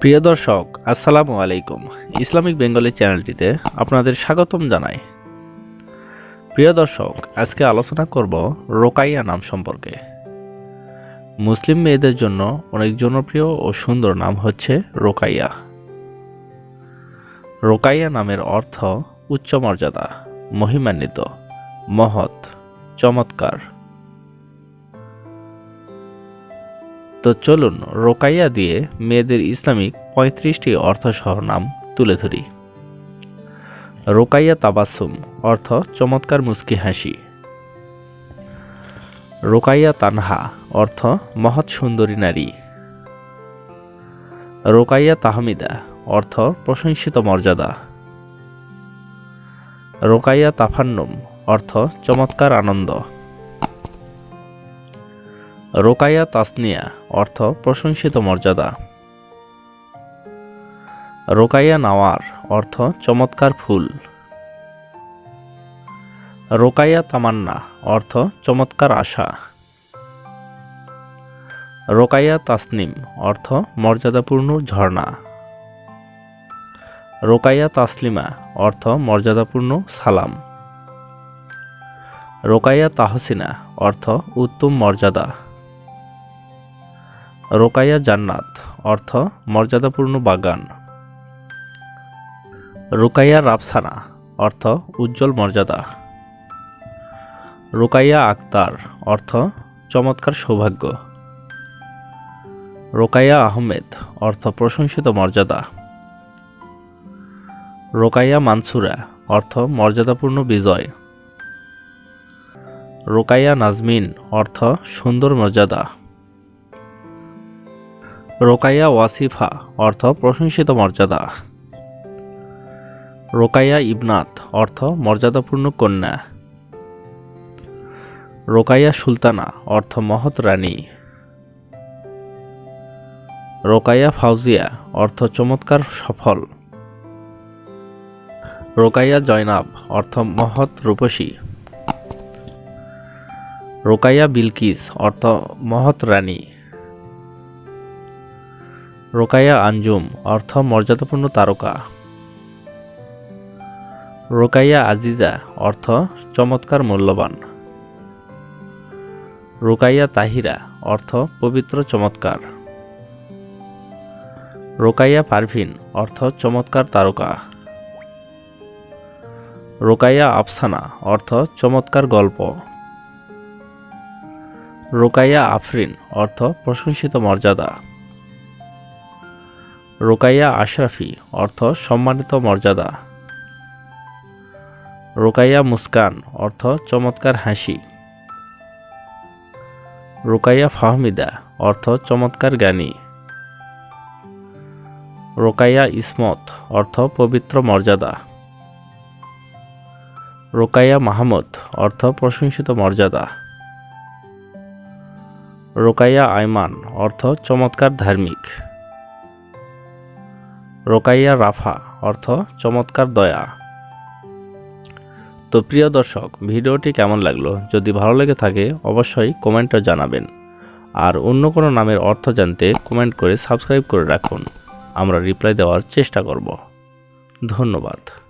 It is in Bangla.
প্রিয় দর্শক, আসসালামু আলাইকুম। ইসলামিক বেঙ্গলি চ্যানেলটিতে আপনাদের স্বাগতম জানাই। প্রিয় দর্শক, আজকে আলোচনা করব রোকাইয়া নাম সম্পর্কে। মুসলিম মেয়েদের জন্য অনেক জনপ্রিয় ও সুন্দর নাম হচ্ছে রোকাইয়া। রোকাইয়া নামের অর্থ উচ্চ মর্যাদা, মহিমান্বিত, মহৎ, চমৎকার। তো চলুন রোকাইয়া দিয়ে মেয়েদের ইসলামিক পঁয়ত্রিশটি অর্থসহ নাম তুলে ধরি। রোকাইয়া তাবাসুম অর্থ চমৎকার মুস্কি হাসি। রোকাইয়া তানহা, অর্থ মহৎ সুন্দরী নারী। রোকাইয়া তাহমিদা, অর্থ প্রশংসিত মর্যাদা। রোকাইয়া তাফান্নুম, অর্থ চমৎকার আনন্দ। রোকাইয়া তাসনিয়া অর্থ প্রশংসিত মর্যাদা। রোকাইয়া নাওয়ার, অর্থ চমৎকার ফুল। রোকাইয়া তামান্না, অর্থ চমৎকার আশা। রোকাইয়া তাসনিম, অর্থ মর্যাদাপূর্ণ ঝর্ণা। রোকাইয়া তাসলিমা, অর্থ মর্যাদাপূর্ণ সালাম। রোকাইয়া তাহসিনা, অর্থ উত্তম মর্যাদা। রোকাইয়া জান্নাত, অর্থ মর্যাদাপূর্ণ বাগান। রোকাইয়া রাফসানা, অর্থ উজ্জ্বল মর্যাদা। রোকাইয়া আক্তার, অর্থ চমৎকার সৌভাগ্য। রোকাইয়া আহমেদ, অর্থ প্রশংসিত মর্যাদা। রোকাইয়া মানসুরা, অর্থ মর্যাদাপূর্ণ বিজয়। রোকাইয়া নাজমিন, অর্থ সুন্দর মর্যাদা। রোকাইয়া ওয়াসিফা, অর্থ প্রশংসিত মর্যাদা। রোকাইয়া ইবনাত অর্থ মর্যাদাপূর্ণ কন্যা। রোকাইয়া সুলতানা, অর্থ মহৎ রানী। রোকাইয়া ফাউজিয়া, অর্থ চমৎকার সফল। রোকাইয়া জয়নাব, অর্থ মহৎ রূপসী। রোকাইয়া বিলকিস, অর্থ মহৎ রানী। রোকাইয়া আঞ্জুম, অর্থ মর্যাদাপূর্ণ তারকা। রোকাইয়া আজিজা, অর্থ চমৎকার মূল্যবান। রোকাইয়া তাহিরা, অর্থ পবিত্র চমৎকার। রোকাইয়া পারভিন, অর্থ চমৎকার তারকা। রোকাইয়া আফসানা, অর্থ চমৎকার গল্প। রোকাইয়া আফরিন, অর্থ প্রশংসিত মর্যাদা। রোকাইয়া আশরাফি, অর্থ সম্মানিত মর্যাদা। রোকাইয়া মুস্কান, অর্থ চমৎকার হাসি। রোকাইয়া ফাহমিদা, অর্থ চমৎকার জ্ঞানী। রোকাইয়া ইসমত, অর্থ পবিত্র মর্যাদা। রোকাইয়া মাহমুদ, অর্থ প্রশংসিত মর্যাদা। রোকাইয়া আইমান অর্থ চমৎকার ধার্মিক। রোকাইয়া রাফা, অর্থ চমৎকার দয়া। তো প্রিয় দর্শক, ভিডিওটি কেমন লাগল? যদি ভালো লেগে থাকে, অবশ্যই কমেন্টে জানাবেন। আর অন্য কোনো নামের অর্থ জানতে কমেন্ট করে সাবস্ক্রাইব করে রাখুন। আমরা রিপ্লাই দেওয়ার চেষ্টা করব। ধন্যবাদ।